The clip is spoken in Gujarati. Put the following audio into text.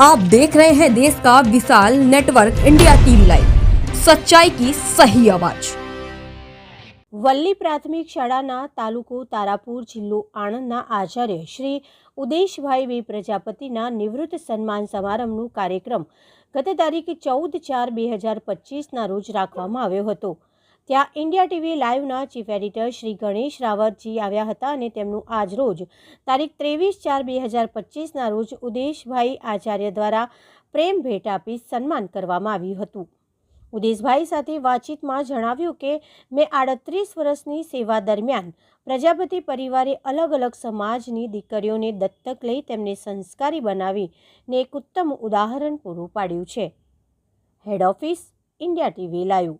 आप देख रहे हैं देश का विशाल नेटवर्क इंडिया टीवी लाइव सच्चाई की सही आवाज વલ્લી પ્રાથમિક શાળાના તાલુકો તારાપુર જિલ્લો આણંદના આચાર્ય શ્રી ઉદેશભાઈ વી પ્રજાપતિના નિવૃત્ત સન્માન સમારંભનું કાર્યક્રમ ગત તારીખ ચૌદ ચાર બે હજાર પચીસના રોજ રાખવામાં આવ્યો હતો ત્યાં ઇન્ડિયા ટીવી લાઈવના ચીફ એડિટર શ્રી ગણેશ રાવતજી આવ્યા હતા અને તેમનું આજરોજ તારીખ ત્રેવીસ ચાર બે હજાર પચીસના રોજ ઉદેશભાઈ આચાર્ય દ્વારા પ્રેમ ભેટ આપી સન્માન કરવામાં આવ્યું હતું. ઉદેશભાઈ સાથે વાતચીતમાં જણાવ્યું કે, મેં આડત્રીસ વર્ષની સેવા દરમિયાન પ્રજાપતિ પરિવારે અલગ અલગ સમાજની દીકરીઓને દત્તક લઈ તેમને સંસ્કારી બનાવીને એક ઉત્તમ ઉદાહરણ પૂરું પાડ્યું છે. Head office India TV live